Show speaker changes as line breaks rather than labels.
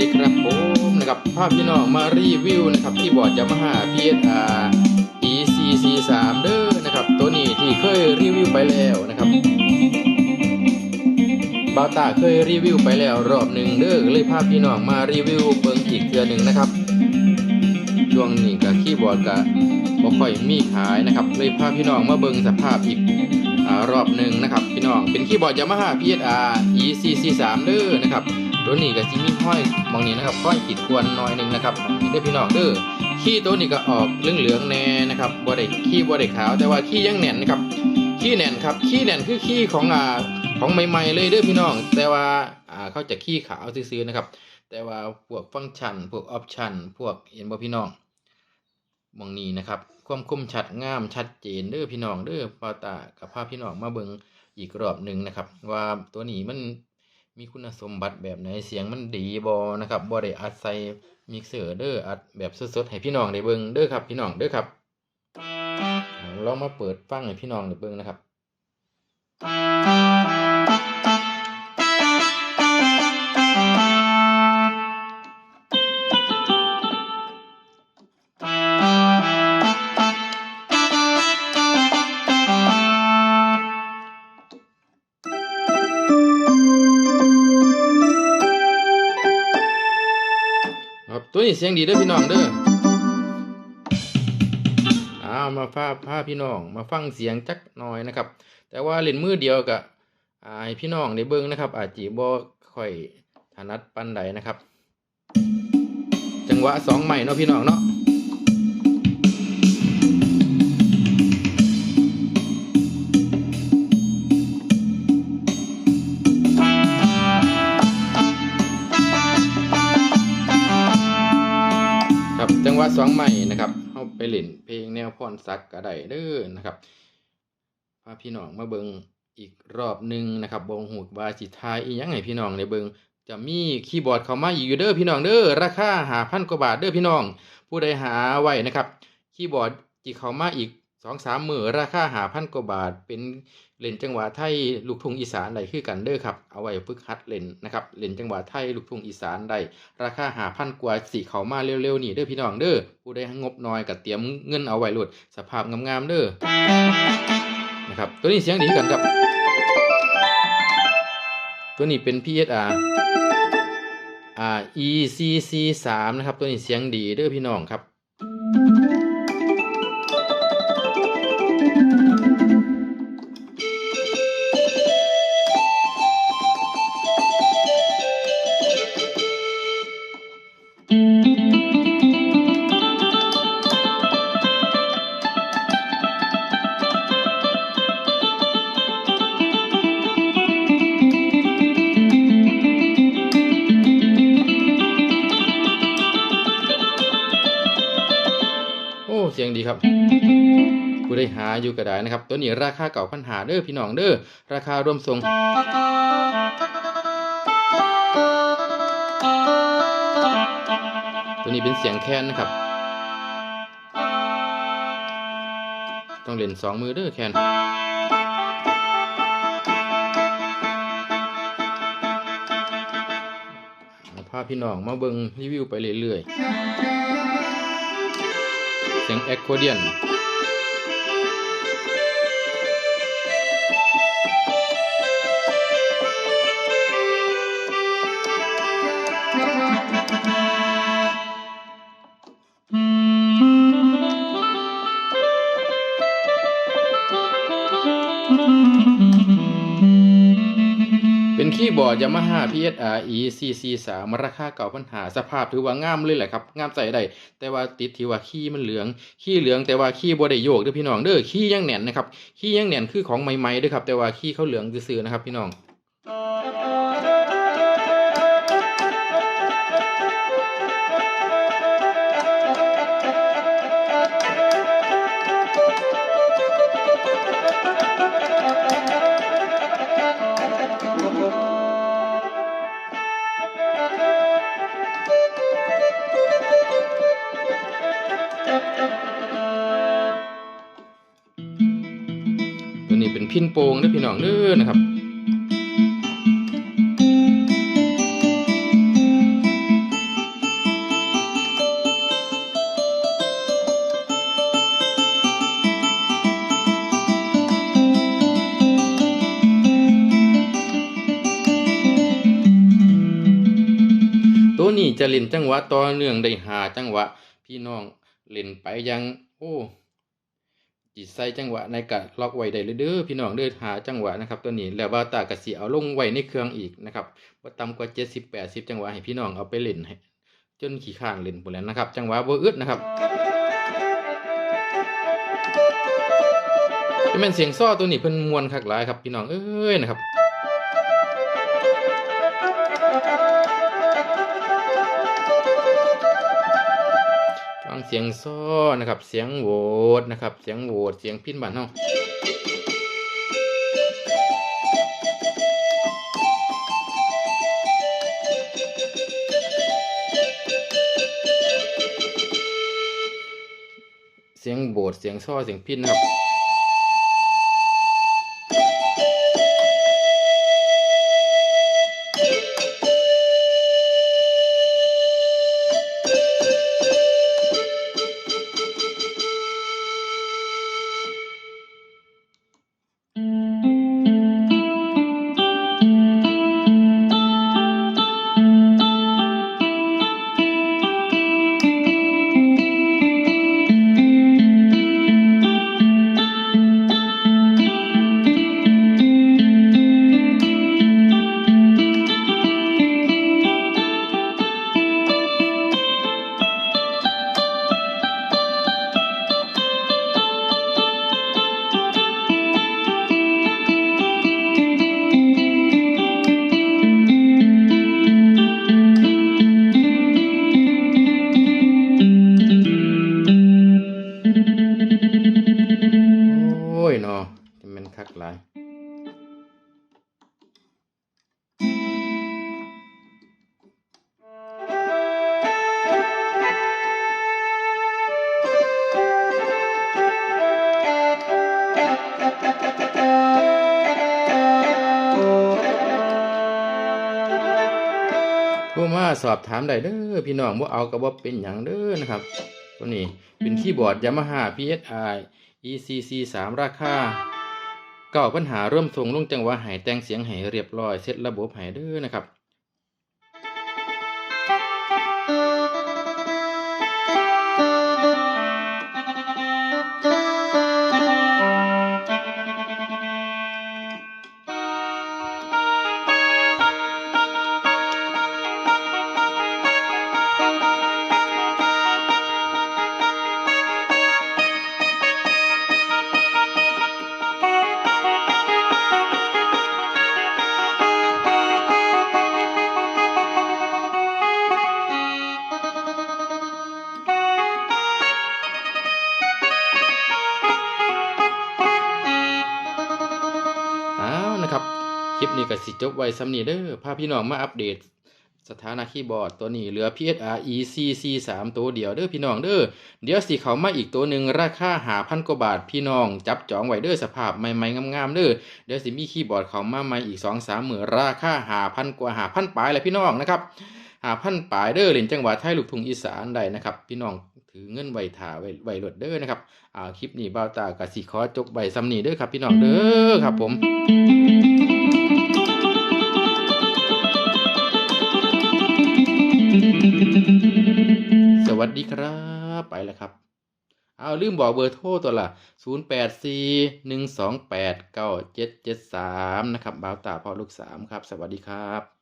ดีครับผมนะครับภาพพี่น้องมารีวิวนะครับที่บอร์ดยามาฮ่า PSR ECC3 เด้อนะครับ ตัวนี้ที่เคยรีวิวไปแล้วนะครับบาตาเคยรีวิวไปแล้วรอบหนึ่งเด้อเลยภาพพี่น้องมารีวิวเบิ่งอีกเทือหนึ่งนะครับช่วงนี้กับคีย์บอร์ดกับบ่ค่อยมีขายนะครับเลยภาพพี่น้องมาเบิ่งสภาพอีกอรอบหนึ่งนะครับ พี่น้องเป็นคีย์บอร์ดยามาฮ่า PSR ECC3 เด้อนะครับ ตัวนี้ก็จิมีห้อยมองนี้นะครับห้อยขีดควรหน่อยหนึงนะครับนี่ได้อพี่น้องเด้อขี้ตัวนี้ก็ออกเหลืองๆแน่นะครับบ่ได้ขี้บ่ได้ขาว แต่ว่าขี้ยังแน่นนะครับขี้แน่นครับขี้แน่นคือขี้ของอ่าของใหม่ๆเลยเด้อพี่น้อง แต่ว่าอ่าเขาจะขี้ขาวซื่อๆนะครับ แต่ว่าพวกฟังก์ชัน พวกออปชันพวกเห็นบ่พี่น้องมองนี้นะครับ ความคมชัดงามชัดเจนเด้อพี่น้องเด้อพอตากับภาพพี่น้องมาเบิ่งอีกรอบหนึ่งนะครับ ว่าตัวนี้มัน มีคุณสมบัติแบบไหนเสียงมันดีบอนะครับบอได้อัดใส่มิกเซอร์เด้ออัดแบบสดๆให้พี่น้องได้เบิ้งเด้อครับ พี่น้องเด้อครับเอาลองมาเปิดฟังให้พี่น้องได้เบิ้งนะครับ ตัวนี้เสียงดีเด้อพี่น้องเด้ออ้ามาพาพาพี่น้องมาฟังเสียงจักหน่อยนะครับ แต่ว่าเล่นมือเดียวกับให้พี่น้องได้เบิ้งนะครับ อาจจะบ่ค่อยถนัดปันใดนะครับ จังหวะสองใหม่เนาะพี่น้องเนาะ ครับจังหวะสองใหม่นะครับเข้าไปเล่นเพลงแนวพรซักก็ไดเด้อนะครับพาพี่น้องมาเบิงอีกรอบหนึ่งนะครับบงหูบาจิทายอีกยังไงพี่น้องในเบิงจะมีคีย์บอร์ดเขามาอยู่เด้อพี่น้องเด้อราคาหาพันกว่าบาทเด้อพี่น้อง ผู้ใดหาไว้นะครับ คีย์บอร์ดจีเขามาอีก สองสามหมื่นราคาหาพันกว่าบาท เป็นเล่นจังหวะไทยลูกทุ่งอีสานได้คือกันเด้อครับ เอาไว้ฝึกหัดเล่นนะครับเล่นจังหวะไทยลูกทุ่งอีสานได้ราคาหาพันกว่าสีเขามาเร็วๆนี่เด้อพี่น้องเด้อผู้ใดงบน้อยก็เตรียมเงินเอาไว้หลุดสภาพงามๆเด้อนะครับตัวนี้เสียงดีกันครับ ตัวนี้เป็น PSR อ่า ECC 3นะครับตัวนี้เสียงดีเด้อพี่น้องครับ ครับผู้ใดหาอยู่ก็ได้นะครับ ตัวนี้ราคาเก่าพันหาเด้อพี่น้องเด้อราคารวมส่งตัวนี้เป็นเสียงแคนนะครับ ต้องเล่นสองมือเด้อแคนพาพี่น้องมาเบิงรีวิวไปเรื่อยๆ เสีย งแอคโคเดียนเป็นคีย์บอร์ด Yamaha PSR ECC3 ราคาเก่าปัญหาสภาพถือว่างามเลยแหละครับงามใส่ได้แต่ว่าติดที่ว่าขี้มันเหลืองขี้เหลืองแต่ว่าขี้บ่ได้โยกเด้อพี่น้องเด้อขี้ยังแหน่นนะครับขี้ยังแหน่นคือของใหม่ๆเด้อครับแต่ว่าขี้เขาเหลืองซื่อๆนะครับพี่น้อง พินโป่งด้พี่น้องเด้อนะครับตัวนี้จะเล่นจังหวะต่อเนื่องได้หาจังหวะพี่น้องเล่นไปยัง โอ้ จิใส่จังหวะในกะล็อกไว้ได้เลยเด้อพี่น้องเด้อหาจังหวะนะครับตัวนี้แล้วว่าตากะสีเอาลงไว้ในเครื่องอีกนะครับว่าต่ำกว่า70 80จังหวะให้พี่น้องเอาไปเล่นจนขี้ข้างเล่นหมดแล้วนะครับ จังหวะบ่อึดนะครับจะเป็นเสียงซ้อตัวนี้เพิ่นมวนคักหลายครับพี่น้องเอ้ยนะครับ งเสียงซ้อนะครับ เสียงโหวตนะครับ เสียงโหวตเสียงพินบันเฮาเสียงโบดเสียงซ้อเสียงพินนะครับ มาสอบถามได้เด้อพี่น้องว่าเอากับว่าเป็นหยังเด้อนะครับตัวนี้เป็นคีย์บอร์ด Yamaha PSI ECC 3 ราคาเก่าปัญหาเริ่มทรงลงจังหวะหายแต่งเสียงใหายเรียบร้อยเสร็จระบบใหายเด้อนะครับ คลิปนี้ก็สิจบไว้สำนีเด้อพาพี่น้องมาอัปเดต สถานะคีย์บอร์ดตัวนี้เหลือ PSR ECC 3ตัวเดียวเด้อพี่น้องเด้อเดี๋ยวสิเขามาอีกตัวหนึ่งราคาหาพันกว่าบาทพี่น้อง จับจองไว้เด้อสภาพใหม่ๆงามๆเด้อเดี๋ยวสิมีคีย์บอร์ดเขามาใหม่อีก2 3หมื่นราคาหาพันกว่าหาพันปลายแหละพี่น้องนะครับหาพันปลายเด้อเล่นจังหวัดไทยลูกทุ่งอีสานได้นะครับ พี่น้องถือเงินไวถาไว้ไว้รถเด้อนะครับอ่าคลิปนี้บ่าวตากสิขอจบไว้สำนีเด้อครับ พี่น้องเด้อครับผม สดีครับไปแล้วครับ เอาลืมบอกเบอร์โทรตัวละ0 8 4 1 2 8 9 7 7 3 นะครับบ่าวตาพ่อลูกสามครับ สวัสดีครับ